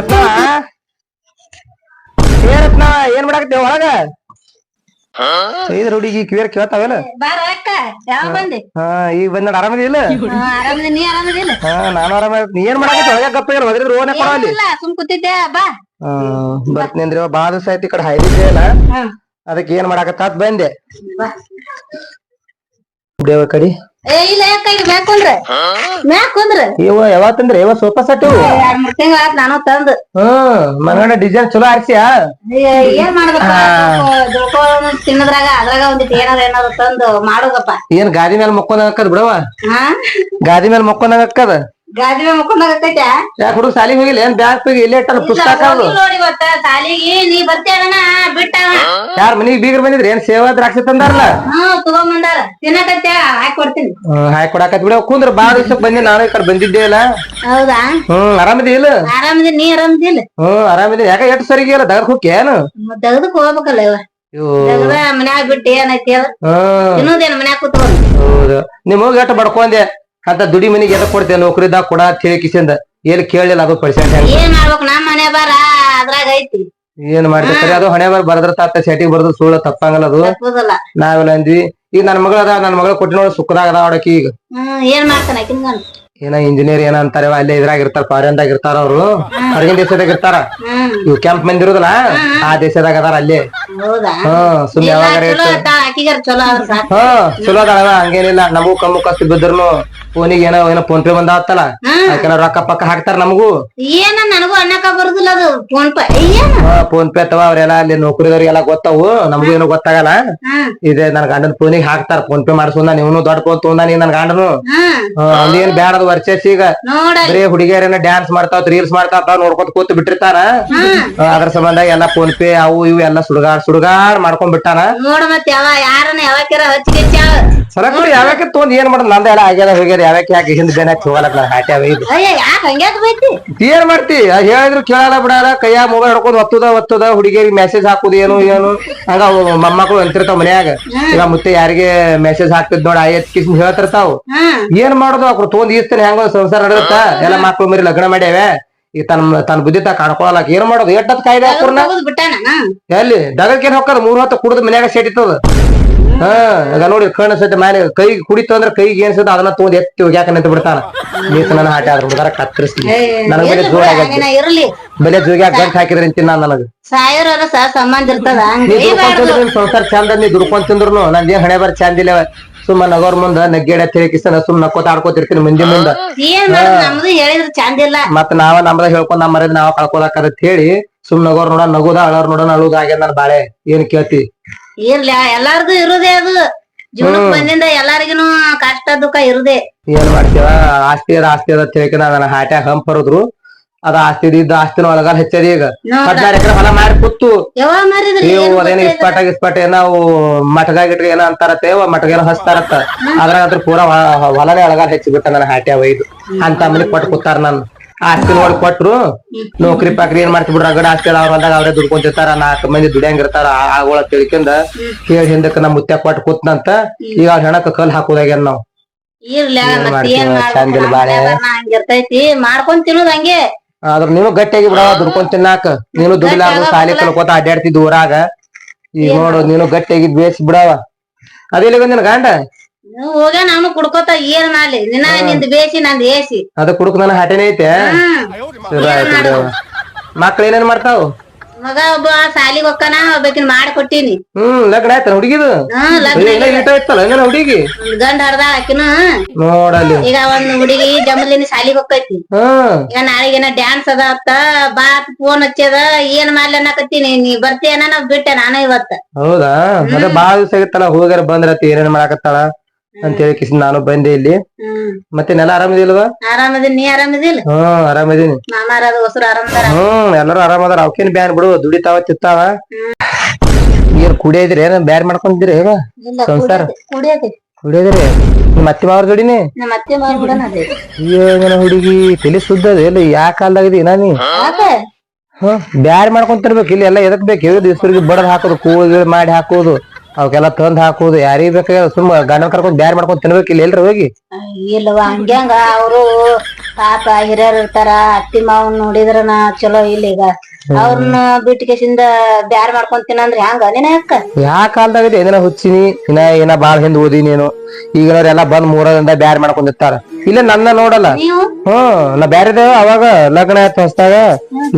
ರತ್ನವ ಏ ಏನ್ ಮಾಡಾಕತ್ತೇವ ಒಳಗ? ಇದ್ರ ಹುಡುಗಿ ಕಿವಿಯರ್ ಕೇಳ್ತಾವೇನ? ಹಾ ಈಗ ಬಂದ ಆರಾಮದಿ ಹಾ ನಾನು ಆರಾಮ ನೀ ಏನ್ ಮಾಡಾಕತ್ತಿ ಒಳಗ? ಗಪ್ಪ ಓನೆ ಕೊಡ ಅಲ್ಲಿ ಇಲ್ಲ ಹ್ಮ್ ಬರ್ತೀನಿ ಅಂದ್ರೆ ಬಾಳ ದಿವಸ ಆಯ್ತು ಈ ಕಡೆ ಹೈದಿದ್ದೆ ಅಲ್ಲ. ಅದಕ್ಕೆ ಏನ್ ಮಾಡಾಕತ್ತ ಬಂದೆ. ದೇವ ಕಡಿ? ಏ ಇಲ್ಲ ಯಾಕ ಈಗ ಮ್ಯಾಕ್ ಕುಂದ್ರ ಮ್ಯಾಕ್ ಕುಂದ್ರ ಇವ ಯಾವತ್ತಂದ್ರೆ ಇವ ಸೋಫಾ ಸೆಟ್ ಎರಡ್ ಮೂರ್ ತಿಂಗಳ ಆತ್ ನಾನು ತಂದ್. ಹ್ಮ್ ಮನಗಂಡ ಡಿಸೈನ್ ಚಲೋ ಆರ್ಸಿಯಾ? ಏನ್ ಮಾಡ್ಬೇಕ ತಿನ್ನದ್ರಾಗ ಅದ್ರಾಗ ಒಂದಿಟ್ ಏನಾರ ಏನಾರ ತಂದು ಮಾಡುದಪ್ಪ ಏನ್ ಗಾದಿ ಮೇಲೆ ಮಕ್ಕೊಂಡ ಬಿಡವಾ ಗಾದಿ ಮೇಲೆ ಮಕ್ಕೊಂಡ ಅಕ್ಕದ? ಗಾದಿ ಮೇಲೆ ಮುಖಂದಾಗ ಆಕೈತ್ಯಾ? ಯಾಕೆ ಹುಡುಗ ಸಾಲಿಗೆ ಹೋಗಿಲ್ಲ? ಏನ್ ಬ್ಯಾಗ್ ಹೋಗಿ ಇಲ್ಲೇ ಇಟ್ಟಾನ? ಪುಸ್ತಕ ಅದು ನೋಡಿ ಇವತ್ತ ಸಾಲಿಗೆ ನೀ ಬರ್ತೇವನ ಬಿಟ್ಟ ಯಾರ ಮನಿಗ್ ಬೀಗರ್ ಬಂದಿದ್ರಿ? ಏನ್ ಸೇವಾ ದ್ರಾಕ್ಷಿ ತಂದಾರಲ್ಲ ಹ್ಮ್ ತಗೊಂಬಂದಾರ. ತಿನ್ನಕತ್ಯ? ಹಾಕಿ ಕೊಡ್ತೀನಿ. ಹಾಯ್ ಕೊಡಾಕತ್ ಬಿಡ. ಕುಂದ್ರ ಬಾಳ ದಿವ್ಸಕ್ ಬಂದಿ ನಾನು ಈ ಕಡೆ ಬಂದಿದ್ದೆ ಇಲ್ಲ. ಹೌದಾ? ಹ್ಮ್ ಆರಾಮದಿ ಇಲ್ಲ? ಆರಾಮದಿ ನೀ ಆರಾಮದಿಲ್ಲ ಹ್ಮ್ ಆರಾಮದಿ. ಯಾಕ ಎಷ್ಟ್ ಸರಿಗೆ ಇಲ್ಲ? ದಗದ್ ಹೋಗಿ ಏನು? ತೆಗ್ದಕ್ ಹೋಗ್ಬೇಕಲ್ಲ ಇವ. ಮನ್ಯಾಗ ಬಿಟ್ಟು ಏನೈತಿ ಅದ? ತಿನ್ನೋದೇನ ಮನ್ಯಾಗ ಕೂತ್ಕೊಂಡು? ಹೌದು. ನಿಮ್ ಹೋಗಿ ಎಷ್ಟ್ ಬಡ್ಕೊಂಡೆ? ಅಂತ ದುಡಿ ಮನಿಗೆ ಎದಕ್ ಕೊಡ್ತೇವೆ ನೌಕರಿದಾಗ ಕೊಡ ಅಂತ ಹೇಳಿ ಕಿಸಿಂದ. ಎಲ್ಲಿ ಕೇಳಿಲ್ಲ ಅದು ಪರ್ಸೆಂಟ್ ಏನ್ ಮಾಡ್ಬೇಕು? ನಮ್ಮ ಮನೆ ಬಾರ ಅದ್ರಾಗ ಐತಿ. ಏನ್ ಮಾಡ್ತೀವಿ ಸರಿ ಅದು ಹಣೆ ಬರ್ ಬರದ್ರ ತಾತ ಸೆಟಿಗೆ ಬರ್ದು ಸುಳ್ಳು ತಪ್ಪಂಗಲ್ಲ ಅದು. ತಪ್ಪುದಲ್ಲ. ನಾವೆಲ್ಲ ಅಂದ್ವಿ. ಈಗ ನನ್ ಮಗಳ ಅದ ನನ್ ಮಗಳ ಕೊಟ್ಟಿ ನೋಡಿ ಸುಖದಾಗ ಅದ ಅವಡಕಿ ಈಗ. ಹ್ಮ್ ಏನ್ ಮಾಡ್ತಾನ ಆಕಿನ್ ಏನ ಇಂಜಿನಿಯರ್ ಏನ ಅಂತಾರೆ ಅಲ್ಲೇ ಇದ್ರಾಗ ಇರ್ತಾರ ಫಾರಿನ್ದಾಗ ಇರ್ತಾರ ಅವ್ರು. ಹೊರಗಿನ ದೇಶದಾಗ ಇರ್ತಾರ. ಹ್ಮ್. ಇವ್ ಕ್ಯಾಂಪ್ ಮಂದಿ ಇರುದಲ್ಲ ಆ ದೇಶದಾಗ ಅದಾರ ಅಲ್ಲೇ. ಹೌದಾ? ಹ್ಮ್ ಸುಮ್ನೆ ಯಾವಾಗ ಯಾವಾಗಾರ ಚಲೋ ಅದ ಆಕಿಗಾರ ಚಲೋ ಆದ್ರ ಸಾಕು. ಹ್ಮ್ ಚಲೋ ಅದಾಳ ಹಂಗೇನಿಲ್ಲ. ನಮಗೂ ಕಮ್ಮು ಕಸ್ತು ಬಿದ್ರುನು ಫೋನಿಗೆ ಏನೋ ಏನೋ ಫೋನ್ ಪೇ ಬಂದಾವತ್ತಲ್ಲ ಯಾಕಂದ್ರೆ ರೊಕ್ಕ ಪಕ್ಕ ಹಾಕ್ತಾರ ನಮಗೂ? ಏನ ನನಗೂ ಅನ್ನಕ ಬರುದಿಲ್ಲ ಅದು ಫೋನ್ ಪೇ. ಫೋನ್ ಪೇ ಅಥವಾ ಅವ್ರೆಲ್ಲ ಅಲ್ಲಿ ನೌಕರಿದವ್ರಿಗೆಲ್ಲ ಗೊತ್ತಾವು ನಮಗೂ ಏನೋ ಗೊತ್ತಾಗಲ್ಲ. ಇದೆ ನನ್ ಗಂಡನ ಫೋನಿಗೆ ಹಾಕ್ತಾರ ಫೋನ್ ಪೇ ಮಾಡ್ಸೋದ ನೀವು ದೊಡ್ಡ ಫೋನ್ ತೊಂದ ನೀನ್ ನನ್ ಗಂಡನು. ಅಲ್ಲಿ ಅದೇನ್ ಬ್ಯಾಡ ಅದು ವರ್ಚಸ್ ಈಗ. ಬರೀ ಹುಡುಗಿಯರೇನ ಡ್ಯಾನ್ಸ್ ಮಾಡ್ತಾವ್ ರೀಲ್ಸ್ ಮಾಡ್ತಾವ ನೋಡ್ಕೊತ ಕೂತ್ ಬಿಟ್ಟಿರ್ತಾರ. ಅದ್ರ ಸಂಬಂಧ ಎಲ್ಲಾ ಫೋನ್ ಪೇ ಅವು ಇವು ಎಲ್ಲಾ ಸುಡುಗಾಡ್ ಸುಡುಗಾಡ್ ಮಾಡ್ಕೊಂಡ್ ಬಿಟ್ಟಾನ. ನೋಡ ಯಾವ ಯಾರನ್ನ ಸರಕ್ ತೊಗೊಂಡ್ ಏನ್ ಮಾಡ್ ನಂದ ಎಲ್ಲ ಆಗ್ಯದ ಹೋಗ್ಯದ. ಯಾವ್ಯಾಕೆ ಯಾಕೆ ಹಿಂದ್ ಬೇನೆ ನಾ ಇದು ಏನ್ ಮಾಡ್ತಿ? ಆ ಹೇಳಿದ್ರು ಕೇಳಲ್ಲ ಬಿಡಲ್ಲ ಕೈಯಾಗ ಮೊಬೈಲ್ ಹಿಡ್ಕೊಂಡ್ ಒತ್ತದ ಒತ್ತದ ಹುಡುಗಿಯರಿಗೆ ಮೆಸೇಜ್ ಹಾಕುದು ಏನು ಏನು? ಹಂಗ ಅವು ಮೊಮ್ಮಕ್ಳು ಅಂತಿರ್ತಾವ ಮನ್ಯಾಗ. ಈಗ ಮುತ್ತೆ ಯಾರಿಗೆ ಮೆಸೇಜ್ ಹಾಕ್ತಿದ್ ನೋಡ ಐತ್ ಕಿಸ್ ಹೇಳ್ತಿರ್ತಾವ್. ಹ್ಮ್ ಏನ್ ಮಾಡುದು ಅವ್ರು ತೊಗೊಂಡ್ ಈಸ್ತಾನೆ ಹೆಂಗ ಸಂಸಾರ ನಡೆಯುತ್ತ ಎಲ್ಲ ಮಕ್ಳು ಮರಿ ಲಗ್ನ ಮಾಡ್ಯಾವೆ. ಈಗ ತನ್ನ ತನ್ನ ಬುದ್ಧಿ ತಾ ಕಾಣ್ಕೊಳಲ್ಲ ಏನ್ ಮಾಡೋದು? ಎಟ್ಟದ್ ಕಾಯ್ದೆ. ಎಲ್ಲಿ? ದಗಕ್ಕೆ ಏನ್ ಹೋಗ್ತದ ಮೂರ್ ಹೊತ್ತು ಕುಡಿದ್ ಮನ್ಯಾಗ ಸೆಟಿತದ ಹಾ ಈಗ ನೋಡಿ ಕಣ್ಣ ಸಹಿತ ಮ್ಯಾಲೆ ಕೈ ಕುಡಿತು ಅಂದ್ರೆ ಕೈಗೆ ಏನ್ ಸದ ಅದನ್ನ ತಗೊಂಡ್ ಎತ್ತಿ ಹೋಗ್ಯಾಕ ನಿಂತ ಬಿಡ್ತಾನ. ನೀತ್ ನನ್ನ ಹಾಟ ಆದ್ರ ಹುಡುಗರ ಕತ್ತರಿಸ್ಲಿ. ನನಗ ಬೆಲೆ ಇರಲಿ. ಬೆಲೆ ಜೋಗ್ಯಾಗ ಗಂಟ್ ಹಾಕಿದ್ರೆ ತಿನ್ನ ನಾನು ನನಗ? ಸಾಯರ ಸಂಬಂಧ ಇರ್ತದ. ನೀ ದುಡ್ಕೊಂಡ್ ಸಂಸಾರ ಚಂದ ನೀ ದುಡ್ಕೊಂಡ್ ತಿಂದ್ರು ನಂದ್ ಏನ್ ಹಣೆ ಬರ್ ಚಂದಿಲ್ಲ ಸುಮ್ಮ ನಗೋರ್ ಮುಂದ ನಗ್ಗೇಡ ತಿಳಿಕಿಸ್ತಾನ ಸುಮ್ ನಕ್ಕೋತ ಆಡ್ಕೋತಿರ್ತೀನಿ ಮುಂದೆ ಮುಂದ. ಮತ್ತ ನಾವ ನಮ್ದ ಹೇಳ್ಕೊಂಡ್ ನಮ್ಮ ನಾವ್ ಅದ್ ಹೇಳಿ ಸುಮ್ ನಗೋರ್ ನೋಡ ನಗುದ ಅಳೋರ್ ನೋಡ ಅಳುದ ಆಗ್ಯದ ನನ್ ಬಾಳೆ. ಏನ್ ಕೇಳ್ತಿ? ಇರ್ಲಿ ಎಲ್ಲಾರ್ದು ಇರುದೇ ಅದು. ಜೀವನಕ್ ಬಂದಿಂದ ಎಲ್ಲಾರಿಗೂ ಕಷ್ಟ ದುಃಖ ಇರುದೇ. ಏನ್ ಮಾಡ್ತೀವ? ಆಸ್ತಿ ಅದ ಆಸ್ತಿ ಅದ ತಿಳ್ಕಿನ ಅದನ್ನ ಹಾಟ್ಯಾಗ ಹಂಪ್ ಬರುದ್ರು ಅದ ಆಸ್ತಿ ಇದ್ದ ಆಸ್ತಿನ ಒಳಗಾಲ ಹೆಚ್ಚರಿ ಈಗ. ಹದಿನಾರು ಎಕರೆ ಹೊಲ ಮಾಡಿ ಕೂತು. ಯಾವಾಗ ಮಾರಿದ್ರಿ ನೀವು ಅದೇನ ಇಸ್ಪಾಟ ಗಿಸ್ಪಾಟ ನಾವು ಮಟಗ ಗಿಟ್ಗ ಏನೋ ಅಂತಾರತ್ತೆ ಮಟಗ ಏನೋ ಹಸ್ತಾರತ್ತ ಅದ್ರಾಗ ಅದ್ರ ಪೂರಾ ಹೊಲನೇ ಒಳಗಾಲ ಹೆಚ್ಚಿ ಬಿಟ್ಟ ನನ್ನ ಹಾಟ್ಯಾವ ಒಯ್ದು. ಅಂತ ಮನಿ ಕೊಟ್ಟು ಕೂತಾರ ನಾನು. ಆಸ್ತಿ ನೋಡಿ ಕೊಟ್ರು ನೌಕರಿ ಪಾಕ್ರಿ ಏನ್ ಮಾಡ್ತಿ ಬಿಡ್ರ? ಗಡ ಆಸ್ತಿ ಅವರ ಹೊಲ್ದಾಗ ಅವ್ರೇ ದುಡ್ಕೊಂತಿರ್ತಾರ ನಾಲ್ಕು ಮಂದಿ ದುಡಿಯಂಗಿರ್ತಾರ ಆಗೋಳ ತಿಳ್ಕೊಂಡ ಹೇಳಿ ಹಿಂದಕ್ಕ ನಮ್ಮ ಮುತ್ಯ ಕೊಟ್ಟು ಕೂತ್ನಂತ ಈಗ ಅವ್ರ ಹೆಣಕ್ ಕಲ್ ಹಾಕೋದಾಗ ನಾವ್. ಮಾಡ್ಕೊಂಡ್ ತಿನ್ನೋದ್ ಹಂಗೆ. ಆದ್ರ ನೀನು ಗಟ್ಟಿಯಾಗಿ ಬಿಡವ ದುಡ್ಕೊಂಡ್ ತಿನ್ನಾಕ. ನೀನು ದುಡಿಲಾರ್ದು ಸಾಲಿ ಕಲ್ಕೋತ ಅಡ್ಡಾಡ್ತಿದ್ ಊರಾಗ. ಈಗ ನೋಡು ನೀನು ಗಟ್ಟಿಯಾಗಿ ಬೇಸ್ ಬಿಡವ ಅದೇ ನಿನ್ ಗಂಡ? ನೀವ್ ಹೋಗ್ಯ ನಾನು ಕುಡ್ಕೋತ ಏನ್ ಮಾಡ್ಲಿ ನಿನ್ನ ನಿಂದ ಬೇಸಿ ನಂದ್ ಏಸಿ. ಅದ ಕುಡುಕ್ ನನ್ನ ಹಟೆನೇ ಐತೆ. ಆಯ್ತು ಮಕ್ಳು ಏನೇನ್ ಮಾಡ್ತಾವ್? ಮಗ ಒಬ್ಬ ಸಾಲಿಗ್ ಹೋಕ್ಕನ ಒಬ್ಬಕಿನ್ ಮಾಡಿ ಕೊಟ್ಟಿನಿ ಹ್ಮ್ ಲಗ್ನ ಆಯ್ತ ಹುಡುಗಿದು? ಹ್ಮ್ ಲಗ್ನ ಏನ ಇಟ ಇತ್ತಲ್ಲ ಏನ ಹುಡುಗಿ? ಗಂಡ ಹರ್ದ ಆಕಿನ ನೋಡಲ್ಲಿ. ಈಗ ಒಂದ್ ಹುಡುಗಿ ಜಮಲಿನ ಸಾಲಿಗ್ ಹೊಕ್ಕೈತಿ ಹ್ಮ್ ಈಗ ಏನ ಡ್ಯಾನ್ಸ್ ಅದ ಅತ್ತ ಬಾ ಫೋನ್ ಹಚ್ಚದ ಏನ್ ಮಾಡ್ಲಿ ಅನ್ನಕತ್ತೀನಿ. ನೀ ಬರ್ತೀಯನ ನಾ ಬಿಟ್ಟೆ ನಾನು ಇವತ್ತ. ಹೌದಾ? ಅದ ಬಾಳ ದಿವಸ ಆಗಿತ್ತಲ್ಲ ಹೋಗ್ಯಾರ ಬಂದ್ರತಿ ಏನೇನ್ ಮಾಡಾಕತ್ತಾಳ? ಅಂತ ಹೇಳಿ ನಾನು ಬಂದೆ ಇಲ್ಲಿ. ಮತ್ತೆ ನೆಲ ಆರಾಮದಿಲ್ವಾ ಆರಾಮದಿನ್ ನೀ ಆರಾಮದಿಲ್ಲ ಹ್ಮ್ ಆರಾಮದೀನಿ. ಮಾಮಾರ ಅದು ಹೊಸರು ಆರಾಮದಾರ? ಹ್ಮ್ ಎಲ್ಲರೂ ಆರಾಮದಾರ. ಅವಕೇನ್ ಬ್ಯಾನ್ ಬಿಡು ದುಡಿತಾವ ತಿತ್ತಾವ ನೀರ್ ಕುಡಿಯದ್ರಿ ಏನ ಬ್ಯಾರ್ ಮಾಡ್ಕೊಂಡಿದ್ರಿ ಹೇಗ? ಸಂಸಾರ? ಕುಡಿಯದ್ರಿ? ಮತ್ತೆ ಅತ್ತಿ ಮಾವ್ರ ಅದೇ. ಏನ ಹುಡುಗಿ ತಲಿ ಸುದ್ದದ ಇಲ್ಲ ಯಾ ಕಾಲ್ದಾಗದಿ ನಾನಿ ಹ್ಮ್ ಬ್ಯಾರ್ ಮಾಡ್ಕೊಂತಿರ್ಬೇಕು ಇಲ್ಲಿ ಎಲ್ಲ ಎದಕ್ ಬೇಕು? ದಿವ್ಸರಿಗೆ ಬಡದ್ ಹಾಕೋದು ಗೀಳು ಮಾಡಿ ಹಾಕೋದು. ಅವಕ್ಕೆಲ್ಲ ತಂದ್ ಹಾಕುದು ಯಾರಿಗ್ ಬೇಕಾಗ ಸುಮ್ಮ ಗಂಡ ಕರ್ಕೊಂಡ್ ಬ್ಯಾರ್ ಮಾಡ್ಕೊಂಡ್ ತಿನ್ಬೇಕಿಲ್ಲ ಎಲ್ರಿ ಹೋಗಿ. ಇಲ್ವಾ ಹಂಗ್ಯಾಂಗ ಅವರು ಪಾಪ ಹಿರಿಯರ್ ಇರ್ತಾರ, ಅತ್ತಿ ಮಾವನ್ ನೋಡಿದ್ರನ ಚಲೋ ಇಲ್ಲ ಈಗ ಅವ್ರನ್ನ ಬಿಟ್ಟಿಗೆಸಿಂದ ಬ್ಯಾರ್ ಮಾಡ್ಕೊಂತೀನ ಅಂದ್ರೆ ಹ್ಯಾಂಗ? ನೀನ ಯಾಕ? ಯಾ ಕಾಲದಾಗ ಏನ ಹುಚ್ಚಿನಿ ಇನ್ನ ಏನ ಬಾಳ ಹಿಂದ್ ಓದಿ ನೀನು. ಈಗಿನವ್ರೆಲ್ಲ ಬಂದ್ ಮೂರದಿಂದ ಬ್ಯಾರ್ ಮಾಡ್ಕೊಂಡಿರ್ತಾರ. ಇಲ್ಲ ನನ್ನ ನೋಡಲ್ಲ. ನೀವು? ಹ್ಮ್ ನಾ ಬ್ಯಾರೆ ಅವಾಗ ಲಗ್ನ ಆಯ್ತು ಹೊಸದಾಗ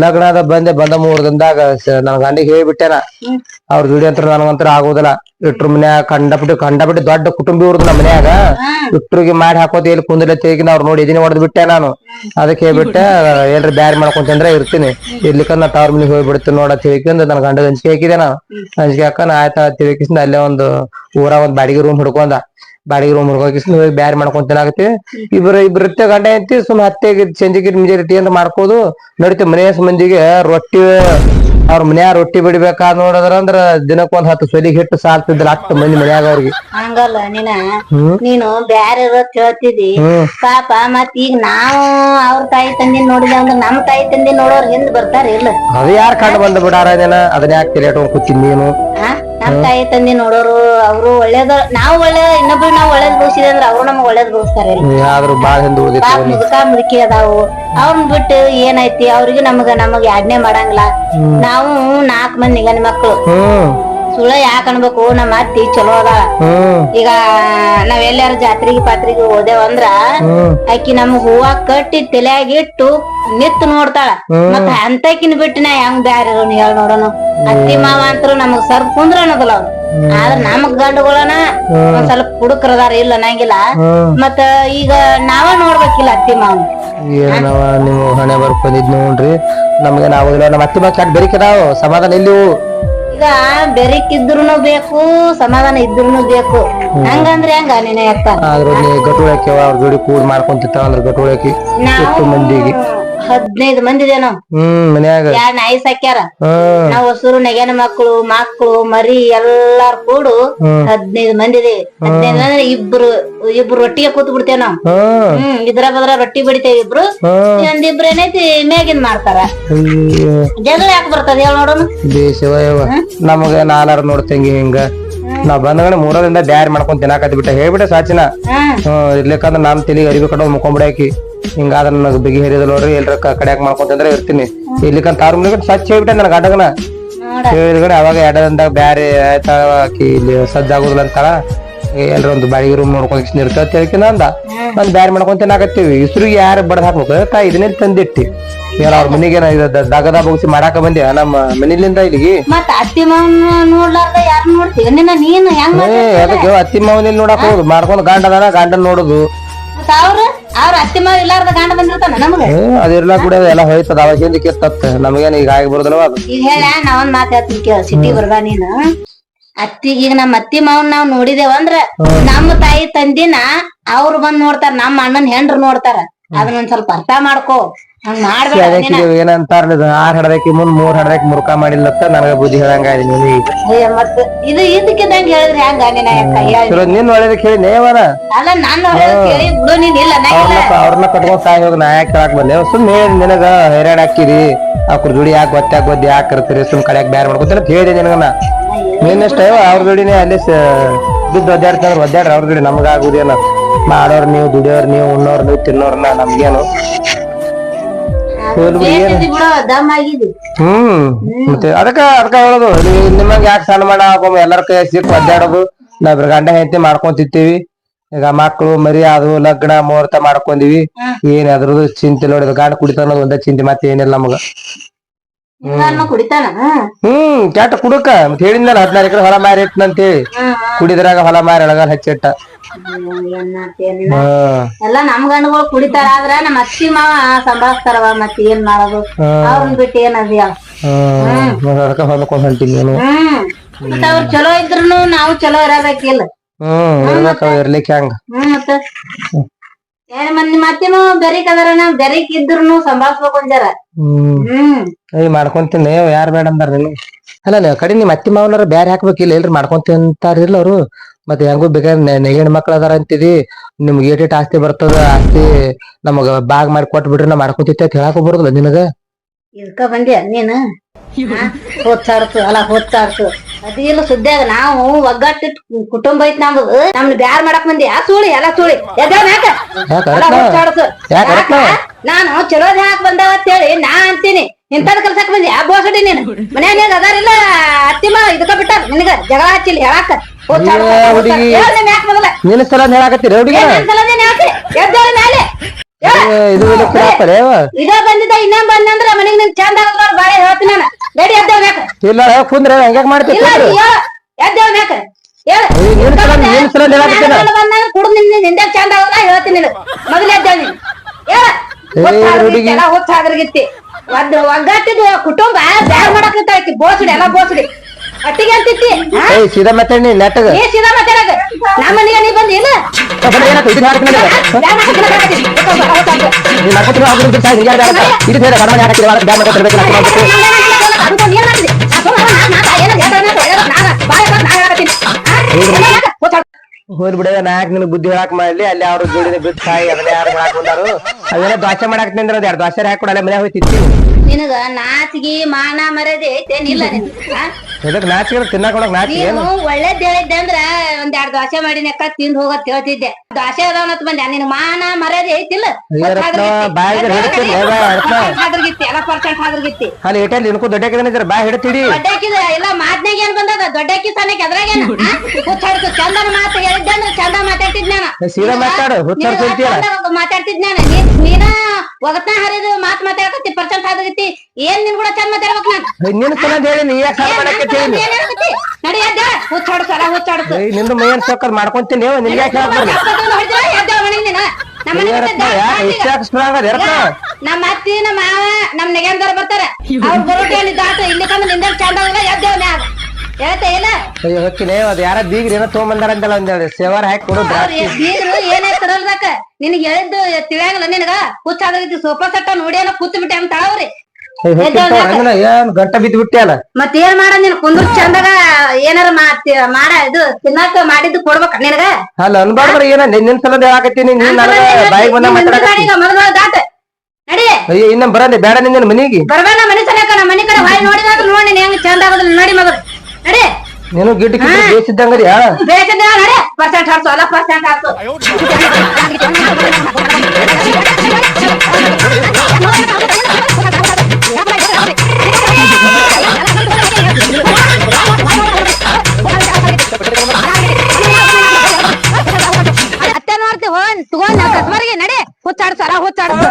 ಲಗ್ನ ಅದ ಬಂದೆ ಬಂದ ಮೂರ್ ದಿನದಾಗ ನನ್ ಗಂಡಿಗೆ ಹೇಳ್ಬಿಟ್ಟೆನ. ಅವ್ರ ದುಡಿ ಅಂತ ನನಗಂತರ ಆಗೋದಿಲ್ಲ. ಇಟ್ರ ಮನ್ಯಾಗ ಕಂಡಪಟ್ಟಿ ಕಂಡಪಟ್ಟಿ ದೊಡ್ಡ ಕುಟುಂಬ ಇವ್ರದ್ದು ನಮ್ಮ ಮನ್ಯಾಗ. ಇಟ್ರಿಗೆ ಮಾಡಿ ಹಾಕೋದು ಎಲ್ಲಿ ಕುಂದಿಲ್ಲ ತೇಗಿನ ಅವ್ರು ನೋಡಿ ಇದನ್ನ ಹೊಡೆದ್ ಬಿಟ್ಟೆ ನಾನು. ಅದಕ್ಕೆ ಹೇಳ್ಬಿಟ್ಟೆ ಎಲ್ರಿ ಬ್ಯಾರ್ ಮಾಡ್ಕೊಂತಂದ್ರೆ ಇರ್ತೀನಿ. ಇರ್ಲಿಕ್ಕ ನಾ ತವ್ರ ಮನಿಗೆ ಹೋಗ್ಬಿಡ್ತೀನಿ ನೋಡ ತಿಳ್ಕೊಂಡ್ ನನ್ ಗಂಡ ಹಂಚಿಕೆ ಹಾಕಿದೆ ನಾ ಹಂಚಿಕೆ ಹಾಕ ನಾ ಆಯ್ತಾ ತಿಳ್ಕಿಸಿಂದ ಅಲ್ಲೇ ಒಂದು ಊರ ಒಂದ್ ಬಾಡಿಗೆ ರೂಮ್ ಹುಡ್ಕೊಂಡ. ಬಾಡಿಗೆ ರೂಮ್ ಹುಡ್ಕೋಕಿಸ್ ಹೋಗಿ ಬ್ಯಾರಿ ಮಾಡ್ಕೊಂತ ತಿನ್ನಾಗತ್ತಿ ಇಬ್ರು ಇಬ್ರು ಇರ್ತೆ ಗಂಡ ಐತಿ ಸುಮ್ ಹತ್ತೆ ಸಂಜೆಗೆ ಮುಂಜಾನೆ ಟೀ ಅಂತ ಮಾಡ್ಕೋದು. ನಡಿತೆ ಮನೆಯ ಮಂದಿಗೆ ರೊಟ್ಟಿ ಅವ್ರ ಮನ್ಯಾಗ ರೊಟ್ಟಿ ಬಿಡ್ಬೇಕಾದ್ ನೋಡಿದ್ರ ಅಂದ್ರ ದಿನಕ್ ಒಂದ್ ಹತ್ತು ಸೊಲಿಗೆ ಹಿಟ್ಟು ಸಾಲ್ತಿದ್ರ ಅಷ್ಟು ಮಂದಿ ಮನ್ಯಾಗ ಅವ್ರಿಗೆ. ಹಂಗಲ್ಲ ನೀನ? ನೀನು ಬ್ಯಾರೆ ಹೇಳ್ತಿದಿ ಹ್ಮ್. ಪಾಪ ಮತ್ ಈಗ ನಾವು ಅವ್ರ ತಾಯಿ ತಂದಿ ನೋಡಿದ ಅಂದ್ರ ನಮ್ ತಾಯಿ ತಂದಿ ನೋಡೋರ್ ಹಿಂದ್ ಬರ್ತಾರ ಇಲ್ಲ? ಅದ ಯಾರ್ ಕಂಡು ಬಂದ್ ಬಿಡಾರ ಅದನ್ನ ಯಾಕೆ ತಿರೇಟ್ ಇಟ್ಕೊಂಡ್ ಕೂತೀನಿ ನೀನು ನಮ್ ತಾಯಿ ತಂದಿ ನೋಡೋರು ಅವ್ರು ಒಳ್ಳೇದ ನಾವು ಒಳ್ಳೆ ಇನ್ನೊಬ್ರು ನಾವ್ ಒಳ್ಳೇದ್ ಬೋಸಿದೆ ಅಂದ್ರೆ ಅವ್ರು ನಮಗ್ ಒಳ್ಳೇದ್ ಬೋಸ್ತಾರೆ ಆದ್ರೂ ಬಾಳ ಹಿಂದ್ ಮುದುಕ ಮುದುಕಿ ಅದಾವು. ಅವ್ರನ್ ಬಿಟ್ಟು ಏನೈತಿ ಅವ್ರಿಗೆ ನಮಗ ನಮಗ ಯಾಜ್ಞೆ ಮಾಡಂಗಿಲ್ಲ. ನಾವು ನಾಕ್ ಮಂದಿ ಗಂಡ ಮಕ್ಳು. ಹ್ಮ್. ಸುಳ್ಳ ಯಾಕ ಅನ್ಬೇಕು? ನಮ್ಮ ಅತ್ತಿ ಚಲೋ ಅದ ಈಗ ನಾವ್ ಎಲ್ಲಾರ ಜಾತ್ರೆಗೆ ಪಾತ್ರೆಗೆ ಹೋದೇವಂದ್ರ ಆಕಿ ನಮ್ ಹೂವ ಕಟ್ಟಿ ತಲೆಯಾಗಿಟ್ಟು ನಿತ್ ನೋಡ್ತಾಳ. ಮತ್ತ ಅಂತಕಿನ್ ಬಿಟ್ಟು ನಾ ಹೆಂಗ್ ಬ್ಯಾರ ಹೇಳ ನೋಡೋಣ ಅತ್ತಿ ಮಾವ ಅಂತರು ನಮಗ್ ಸರ್ ಕುಂದ್ರ ಅನ್ನೋದಲ್ಲ ಅವ್ರು. ಆದ್ರ ನಮಗ್ ಗಂಡುಗಳನ ಒಂದ್ ಸ್ವಲ್ಪ ಹುಡುಕ್ರದಾರ ಇಲ್ಲ ಅನ್ನಂಗಿಲ್ಲ. ಮತ್ತ ಈಗ ನಾವ ನೋಡ್ಬೇಕಿಲ್ಲ ಅತ್ತಿ ಮಾವ. ಏನವ ನೀವು ಹಣೆ ಬರ್ಕೊಂಡಿದ್ ನೋಡ್ರಿ. ನಮ್ಗೆ ನಾವು ನಮ್ಮ ಅತ್ತಿ ಮಕ್ಕ ಬೆರಿಕದಾವ ಸಮಾಧಾನ ಇಲ್ಲಿ ಈಗ ಬೆರಿಕಿದ್ರುನು ಬೇಕು ಸಮಾಧಾನ ಇದ್ರು ಬೇಕು. ಹಂಗಂದ್ರೆ ಹಂಗ ನಿನ್ನ ಅಕ್ಕ ಆದ್ರೂ ಗಟುಳಕ್ಕೆ ಅವ್ರ ಜೋಡಿ ಕೂಡ್ ಮಾಡ್ಕೊಂತಿರ್ತಾವ ಅಂದ್ರೆ ಗಟುಳಕ್ಕೆ ಎಷ್ಟು ಮಂದಿಗೆ. ಹದಿನೈದು ಮಂದಿ ಇದೆ ನಾವು. ಹ್ಮ್ ಮನ್ಯಾಗ. ನಾಯಿ ಸಾಕ್ಯಾರ ಹ್ಮ್ ನಾವ್ ಹೊಸರು ನೆಗೆನ ಮಕ್ಕಳು ಮಕ್ಕಳು ಮರಿ ಎಲ್ಲಾರು ಕೂಡು ಹದಿನೈದು ಮಂದಿ ಇದೆ ಹದಿನೈದು ಅಂದ್ರೆ ಇಬ್ರು ಇಬ್ರು ರೊಟ್ಟಿಗೆ ಕೂತ್ ಬಿಡ್ತೇವ್ ನಾವ್. ಹ್ಮ್ ಹ್ಮ್ ಇದ್ರ ಬದ್ರ ರೊಟ್ಟಿ ಬಿಡ್ತೇವ್ ಇಬ್ರು. ಒಂದಿಬ್ರು ಏನೈತಿ ಮೇಗಿನ್ ಮಾಡ್ತಾರ. ಅಯ್ಯೋ. ಜಗಳ ಯಾಕೆ ಬರ್ತದ ಹೇಳ ನೋಡೋಣ. ಯವ್ವ ನಮಗ ನಾನಾರ ನೋಡ್ತಂಗಿ ಹಿಂಗ. ನಾ ಬಂದ ಮೂರರಿಂದ ಬ್ಯಾರ್ ಮಾಡ್ಕೊಂಡ್ ತಿನ್ನಾಕತ್ತಿ ಬಿಟ್ಟ. ಹೇಳ್ಬಿಟ್ಟೆ ಸಾಚಿನ. ಹ್ಮ್ ಹ್ಮ್ ಇರ್ಲಿಕ್ಕಂದ್ರ ನಾನ್ ತಿಳಿ ಅರಿವಿ ಕಡೆ ಮುಕೊಂಬಿಡಾಕಿ ಹಿಂಗಾದ್ರ ನನಗ್ ಬಿಗಿ ಹೇರಿದ ನೋಡ್ರಿ ಎಲ್ರ ಕಡ್ಯಾಕ್ ಮಾಡ್ಕೊಂತಂದ್ರ ಇರ್ತೀನಿ. ಇಲ್ಲಿಕಂತ ತಾರ ಮುಂದೆ ಸ್ವಚ್ಛ ಹೇಳ್ಬಿಟ್ಟೆ ನನ್ ಅಡಗನ. ಹೇಳಿದ್ರೆ ಅವಾಗ ಎಡದಂದಾಗ ಬ್ಯಾರೆ ಆಯ್ತಾ ಆಕಿ ಇಲ್ಲಿ ಸಜ್ಜಾಗುದಿಲ್ಲ ಅಂತಾಳ. ಎಲ್ರ ಒಂದು ಬಾಡಿಗೆ ರೂಮ್ ನೋಡ್ಕೊಂಡ್ ಇರ್ತೈತಿ ತಿಳ್ಕಿನ ಅಂದ. ನಾನ್ ಬ್ಯಾರೆ ಮಾಡ್ಕೊಂತ ತಿನ್ನಾಕತ್ತೀವಿ. ಇಸ್ರಿಗೆ ಯಾರು ಬಡದ್ ಹಾಕ್ಬೇಕು? ಕಾ ಇದನ್ನೇ ತಂದಿಟ್ಟಿ? ಏನ ಅವ್ರ ಮನಿಗೆ ದಗದ ಬಗ್ಸಿ ಮಾಡಾಕ ಬಂದೆ ನಮ್ಮ ಮನಿಲಿಂದ ಇಲ್ಲಿಗೆ? ಅತ್ತಿ ಮಾವನ ಅತ್ತಿ ಮಾವನ ನೋಡಕ್ ಹೋಗುದು. ಮಾಡ್ಕೊಂಡು ಗಂಡ ಅದಾನ ಗಂಡನ್ ನೋಡುದು. ಅವ್ರ ಅತ್ತಿ ಮಾವ ಇಲ್ಲಾರ್ದ ಗಂಡ ಬಂದಿರ್ತಾನ ನಮಗ? ಏ ಅದಿರ್ಲಾ ಕೂಡ ಎಲ್ಲ ಹೋಯ್ತದ ಅವಾಗ ಹಿಂದೆ ಕಿತ್ತತ್ತ ನಮಗೇನ್ ಈಗ ಆಗಿ ಬರುದಲ್ವ ಅದು. ಈಗ ಹೇಳ ನಾ ಒಂದ್ ಮಾತ್ ಹೇಳ್ತೀನಿ ಕೇಳ ಸಿಟಿ ಬರ್ಬಾ ನೀನು. ಅತ್ತಿ ಈಗ ನಮ್ಮ ಅತ್ತಿ ಮಾವನ್ ನಾವ್ ನೋಡಿದೇವ ಅಂದ್ರ ನಮ್ಮ ತಾಯಿ ತಂದಿನ ಅವ್ರು ಬಂದ್ ನೋಡ್ತಾರ ನಮ್ಮ ಅಣ್ಣನ್ ಹೆಂಡ್ರು ನೋಡ್ತಾರ. ಅದನ್ನ ಒಂದ್ ಸ್ವಲ್ಪ ಅರ್ಥ ಮಾಡ್ಕೋ. ಅದಕ್ಕೆ ಏನಂತಾರ ಆರ್ ಹಡದಕ್ಕೆ ಮುಂದ್ ಮೂರ್ ಹಡದಕ್ಕೆ ಮುರ್ಕ ನನಗ ಬುದ್ಧಿ ಹೇಳಂಗ ಇದು ಹೇಳಿದ್ರೆ ಹೆಂಗ ನಿನ ಅಕ್ಕ ಹೇಳಿ ನಿನ್ ಒಳ್ಳೇದಕ್ಕೆ ನೇವನ ಅವ್ರನ್ನ ಅವ್ರನ್ನ ಕಟ್ಕೊಂಡ್ ಸಾಯ್ ಹೋಗಿ ನಾ ಯಾಕೆ ಕೇಳಾಕ್ ಬಂದೆ? ಸುಮ್ ಹೇಳಿ ನಿನಗ ಹೈರಾಣ ಹಾಕಿರಿ ಅವ್ರ ಜೋಡಿ ಯಾಕೆ ಗೊತ್ತಾಗ ಗೊತ್ತಿ ಯಾಕೆ ಕರ್ತೀರಿ ಸುಮ್ ಕಡೆಯಾಗ ಬ್ಯಾರ ಮಾಡ್ಕೊತ ಅಂತ ಹೇಳಿದೆ ನಿನಗನ ನಿನ್ನಷ್ಟ ಅವ್ರ ಜೋಡಿನೇ ಅಲ್ಲಿ ಬಿದ್ದು ಒದ್ದಾಡ್ತಾರ ಒದ್ದಾಡ್ರಿ ಅವ್ರ ಜೋಡಿ ನಮ್ಗ ಆಗುದೇನ. ಮಾಡೋರ್ ನೀವು ದುಡಿಯೋರ್ ನೀವು ಉಣ್ಣೋರ್ ನೀವು ತಿನ್ನೋರ್ನ ನಮ್ಗೇನು. ಹ್ಮ್ ಮತ್ತೆ ಅದಕ್ಕ ಅದಕ್ಕ ಹೇಳೋದು ನಿಮಗ್ ಯಾಕೆ ಸಣ್ಣ ಮಾಡ ಎಲ್ಲರ ಕೈ ಸಿಕ್ ಒದ್ದಾಡೋದು. ನಾವ್ ಗಂಡ ಹೆಂಡತಿ ಮಾಡ್ಕೊಂತಿರ್ತೀವಿ. ಈಗ ಮಕ್ಳು ಮರಿ ಅದು ಲಗ್ನ ಮುಹೂರ್ತ ಮಾಡ್ಕೊಂಡಿವಿ. ಏನ್ ಅದ್ರದ್ದು ಚಿಂತೆ ನೋಡಿದ ಗಂಡ ಕುಡಿತ ಒಂದ ಚಿಂತೆ ಮತ್ತೆ ಏನಿಲ್ಲ ನಮಗ. ಕುಡಿತಾನ ಹ್ಮ್. ಹ್ಮ್ ಕ್ಯಾಟ ಕುಡಕ. ಮತ್ತೆ ಹೇಳಿದ್ನಲ್ಲ ಹದಿನಾರು ಎಕರೆ ಹೊಲ ಮಾರಿ ಇಟ್ನಂತ. ಹೇಳಿ ಕುಡಿದ್ರಾಗ ಹೊಲ ಮಾರಿ ಎಳಗಾಲ ಹಚ್ಚಿಟ್ಟ ಎಲ್ಲಾ ನಮ್ ಗಂಡುಗಳು ಕುಡಿತಾರ ಆದ್ರ ನಮ್ಮ ಅತ್ತಿ ಮಾವ ಸಂಭಾಳಿಸ್ತಾರವ ಮತ್ ಏನ್ ಮಾಡೋದು? ಅವ್ರನ್ ಬಿಟ್ಟು ಏನ್ ಅದ್ಯಾವ ಹ್ಮ್. ಅದಕ್ಕ ಹೊಲಕೊಂಡ್ ಹೊಂಟಿನಿ ನಾನು. ಹ್ಮ್. ಮತ್ತ ಅವ್ರ ಚಲೋ ಇದ್ರು ನಾವು ಚಲೋ ಇರಬೇಕಿಲ್ಲ. ಹ್ಮ್ ಇರ್ಬೇಕ ಇರ್ಲಿಕ್ಕೆ ಹಂಗ? ಏನ್ ಮಂದಿ ಮತ್ತೇನು ಬೆರಿಕ್ ನಾವ್ ಬೆರಿಕ್ ಇದ್ರುನು ಸಂಭಾಳಿಸ್ಬೇಕು ಒಂಜಾರ ಹ್ಮ್. ಮಾಡ್ಕೊಂತೀನಿ. ಯಾರ್ ಬೇಡ ಅಂದಾರ ಅಲ್ಲ, ನೀವು ಕಡೆ ನಿಮ್ಮ ಅತ್ತಿ ಮಾವನರ ಬ್ಯಾರೆ ಹಾಕ್ಬೇಕಿಲ್ಲ ತಿಂತಾರ ಮಾಡ್ಕೊಂತಿಂತಾರಿಲ್ಲ ಅವ್ರು. ಮತ್ತೆ ಹೆಂಗು ಬೇಕಾದ್ರೆ ನೆಗಿಣ ಮಕ್ಳು ಅದಾರ ಅಂತಿದಿ, ನಿಮ್ಗೆ ಏಟೇಟ್ ಆಸ್ತಿ ಬರ್ತದ, ಆಸ್ತಿ ನಮಗ ಬಾಗ್ ಮಾಡಿ ಕೊಟ್ಬಿಡ್ರಿ ನಾ ಮಾಡ್ಕೊಂತಿತ್ತೆ ಅಂತ ಹೇಳಾಕ ಬರುದಿಲ್ಲ ನಿನಗ? ಇದ್ಕ ಬಂದ್ಯಾ ನೀನು? ಹೊಚ್ಚಾಡ್ತು ಅಲ್ಲ ಹೊಚ್ಚಾಡ್ತು ಅದಿಲ್ಲ ಸುದ್ದಿಯಾಗ ನಾವು ಒಗ್ಗಟ್ಟು ಕುಟುಂಬ ಐತ್ ನಮ್ದು. ನಮ್ನ ಬ್ಯಾರ್ ಮಾಡಕ್ ಮಂದಿ. ಆ ಸುಳಿ ಎಲ್ಲ ಸುಳಿ? ನಾನು ಚಲೋದ್ ಹಾಕ್ ಬಂದಾವ ಅಂತೇಳಿ ನಾ ಅಂತೀನಿ. ಇಂಥದ್ ಕಲ್ಸಕ್ ಬಂದಿ? ಆ ಬೋಸಡಿ ನೀನು? ಮನ್ಯಾಗ ಅದಾರಿಲ್ಲ ಅತ್ತಿಮ ಇದಕ್ಕ ಬಿಟ್ಟಾರ. ನಿನಗ ಜಗಳ ಹಚ್ಚಿಲ್ಲ ಹೇಳಾಕ. ಹೇಳ್ ನಿನ್ನ ಸಲ ಹೇಳಾಕತ್ತೀರಿ ನನ್? ಎದ್ದೇಳ್ ಮ್ಯಾಲೆ? ಹೇಳ. ಇದು ಬಂದಿದ್ದ ಇನ್ನೊಂದ್ ಬಂದಂದ್ರ ಮನೆಗ್ ನಿನ್ ಚಂದ ಆಗಲ್ಲ ಬಾಳೆ ಹೇಳ್ತೀನಿ ನಾನು. ರೆಡಿ ಎದ್ದೇಳ್ ಇಲ್ಲ ಕುಂದ್ರ ಹಂಗ್ಯಾಕ್ ಮಾಡ್ತೀವಿ ಇಲ್ಲ ಎದ್ದೇಳ್ ಹೇಳ. ನಿನ್ ಸಲ ನಿನ್ ಸಲ ಹೇಳಾಕತ್ತೀನ? ಬಂದಾಗ ಕುಡು ನಿನ್ನ ನಿಂದೆ ಚಂದ ಆಗಲ್ಲ ಹೇಳ್ತೀನಿ ನಿನಗ ಮೊದಲ ಎದ್ದೇಳ್ ನೀನು. ಹೇಳ. ಹುಡುಗಿ. ಎಲ್ಲ ಹುಚ್ಚಾದ್ರಗಿತ್ತಿ ಒದ್ ಒಗ್ಗಟ್ಟಿದ ಕುಟುಂಬ ಬ್ಯಾರ್ ಮಾಡಕ್ ಬೋಸಡಿ ಎಲ್ಲ ಬೋಸಡಿ. ಅಟ್ಟಿಗೆ ಅಂತಿತ್ತಿ ಹಾ? ಏಯ್ ಸೀದಾ ಮಾತಾಡಿ ನೆಟ್ಟಗ ನೀ ಸೀದಾ ಮಾತಾಡಕ ನಮ್ಮ ಮನೆಗೆ ನೀ ಬಂದಿ ಇಲ್ಲ ಇದು ಹಾಕಿ ನನಗೆ ಬ್ಯಾರ್ ಮಾಡಕ್ ಬಿಡಕ್ಕಾಗತ್ತಿ. ಗೊತ್ತಾಗ್ತದೆ, ಗೊತ್ತಾಗ್ತದೆ. ನೀನ್ ಮಾಡ್ಕೊತೀವಿ ಅವ್ರು ಬಿಟ್ಟು ಸಾಯ್ತು, ಹಿಂಗ್ಯಾರ್ ಬೇಡ ಅಂತ. ಇದು ಬೇರೆ ಕಡಿಮೆ ಹಾಕಿದ್ರೆ ಒಳಗೆ ಬ್ಯಾಗ್ ಮಾಡ್ಕೊಂಡು ಇರ್ಬೇಕು, ನಾಲ್ಕು ಮಾಡ್ಬೇಕು. ಹೋಗ್ಲಿ ಬಿಡ ನಾಕ್ ನಿನ್ ಬುದ್ಧಿ ಹೇಳಕ್ ಮಾಡ್ಲಿ ಅಲ್ಲಿ ಅವ್ರ ಜೋಡಿನ ಬಿಟ್ಟು ಕಾಯಿ ಅದನ್ನ ಯಾರು ಮಾಡಕ್ ಬಂದಾರು? ಅದನ್ನ ದ್ವಾಸೆ ಮಾಡಕ್ ನಿಂದ್ರ ಎರಡು ದ್ವಾಸೆ ಹಾಕೊಡಲ್ಲ ಮನೆ ಹೋಯ್ತಿತ್ತು ನಿನಗ ನಾಚಿಗೆ ಮಾನ ನಿನಗ ಆ? ಇದಕ್ ನಾಚಿಗೆ ತಿನ್ನಕ್ ಒಳಗ್ ನಾಚಿ ಏನು? ಒಳ್ಳೇದ್ ಹೇಳಿದ್ದೆ ಅಂದ್ರ ಒಂದ್ ಎರಡ್ ದೋಸೆ ಮಾಡಿನಕ್ಕ ತಿಂದ್ ಹೋಗತ್ ಹೇಳ್ತಿದ್ದೆ. ದೋಸೆ ಅದಾವನತ್ ಬಂದೆ ನಿನ್ ಮಾನ ಮರ್ಯಾದೆ ಐತಿಲ್ಲ ಬಾಯಿಗೆ ರತ್ನ. ಹಾದ್ರಗಿತ್ತಿ ಎಲ್ಲ ಪರ್ಸೆಂಟ್ ಹಾದ್ರಗಿತ್ತಿ. ಅಲ್ಲಿ ಏಟಲ್ಲಿ ಇನ್ಕೋ ದೊಡ್ಡ ಬಾ ಹಿಡ್ತಿಡಿ ದೊಡ್ಡಕ್ಕಿದ ಎಲ್ಲ ಮಾತ್ನಾಗ ಏನ್ ಬಂದದ? ದೊಡ್ಡಕ್ಕಿ ಸನಕ್ ಅದ್ರಾಗ ಏನು ಚಂದನ ಮಾತು ಹೇಳಿದ್ದೆ. ಚಂದ ಮಾತಾಡ್ತಿದ್ ನಾನು. ಸೀದಾ ಮಾತಾಡು ಹುಚ್ಚಾಡ್ ಕುಂತೀಯಲ್ಲ ಮಾತಾಡ್ತಿದ್ ನಾನು. ನೀನಾ ನೀನ ಒಗತ್ನ ಹರಿದು ಮಾತ್ ಮಾತಾಡಕತ್ತಿ ಪರ್ಸೆಂಟ್ ಹಾದ್ರಗಿತ್ತಿ ಏನ್ ನಿನ್ ಕೂಡ ಚಂದ ಮಾತಾಡ್ಬೇಕು ನಾನು? ಸಲ ಹೇಳಿ ನೀ ಯಾಕೆ ಸಾಲ ಮಾಡಕ್ಕೆ ಹೇಳಿ ನಡಿ ಎದ್ದ ಹುಚ್ಚಾಡ್ಸು ಸಲ ಹುಚ್ಚಾಡ್ಸು ನಿಂದು ಮೈಯನ್ ಮಾಡ್ಕೊಂತೀನಿ ಯಾಕೆ ಹೇಳ್ಬಾರ್ದು ನಮ್ಮ ಅತ್ತಿ ನಮ್ಮ ಮಾವ ನಮ್ ನೆಗೆಂದವ್ರು ಬರ್ತಾರ. ಅವ್ರ ಬರೋಟಿ ದಾಟ ಇಲ್ಲಿ ಕಂಡು ನಿಂದ ಚಂದ ಎದ್ದೇವ್ ಮ್ಯಾಗ ಹೇಳ್ತಾ ಇಲ್ಲ? ಅಯ್ಯೋ ಹೊಕ್ಕಿನೇ ಅದು ಯಾರ ಬೀಗ್ರಿ ಏನೋ ತೊಗೊಂಬಂದಾರ ಅಂತಲ್ಲ ಒಂದೇಳಿ ಸೇವಾರ ಹಾಕಿ ಕೊಡು ಅವ್ರ ದ್ರಾಕ್ಷಿ ಬೀಗರು ಏನೇ ತರಲ್ದಕ್ಕ ನಿನಗ್ ಹೇಳಿದ್ದು ತಿಳಿಯಂಗಿಲ್ಲ ನಿನಗ? ಹುಚ್ಚಾದ್ರೈತಿ ಸೋಫಾ ಸೆಟ್ಟ ನೋಡಿ ಏನೋ ಕೂತ್ ಬಿಟ್ಟೆ ಅಂತ ಅವ್ರಿ ಏನ್ ಗಂಟ ಬಿದ್ದು ಬಿಟ್ಟೆ ಅಲ್ಲ? ಮತ್ ಏನ್ ಮಾಡ ನೀನ್? ಕುಂದ್ರ ಚಂದಾಗ ಏನಾರ ಮಾಡ್- ಮಾಡ ಇದು ತಿನ್ನಾಕ ಮಾಡಿದ್ದು ಕೊಡ್ಬೇಕ ನಿನಗ? ಅಲ್ಲ ಅನ್ಬಾರ್ದ್ರ ಏನ ನಿನ್ ಸಲ ಹೇಳಾಕತ್ತೀನಿ ನೀನ್ ನನಗ ಬಾಯಿಗೆ ಬಂದ ಮಾತಾಡಕತ್ತಿ ಮೊದಲ ದಾಟ. ನಡಿ. ಅಯ್ಯೋ ಇನ್ನ ಬರಲ್ಲ ಬೇಡ ನಿನ್ನ ಮನಿಗೆ? ಬರ್ಬೇಡ ಮನೆ ಸಲಕ ನಮ್ಮ ಮನೆ ಕಡೆ ಹೊಯ್ ನೋಡಿದಾಗ ನೋಡಿ ನೀನ್ ಹೆಂಗ್ ಚಂದ ಆಗೋದಿಲ್ಲ. ನೋಡಿ ಮಗರು ನಡಿ ನೀನು ಬೇಸಿದ್ದಂಗರಿ ಯಾ ಬೇಕಂದ ನಡಿ ಪರ್ಸೆಂಟ್ ಹಾರ್ಸು ಅಲ್ಲ ಪರ್ಸೆಂಟ್ ಹಾರ್ಸು ಅತ್ತೆ ನೋಡ್ತಿ ಹೋ ತಗೊಂಡ್ ಕಸ್ಬರ್ಗೆ ನಡಿ ಹುಚ್ಚಾಡ್ಸು ಅಲ್ಲ ಹುಚ್ಚಾಡ್ಸು.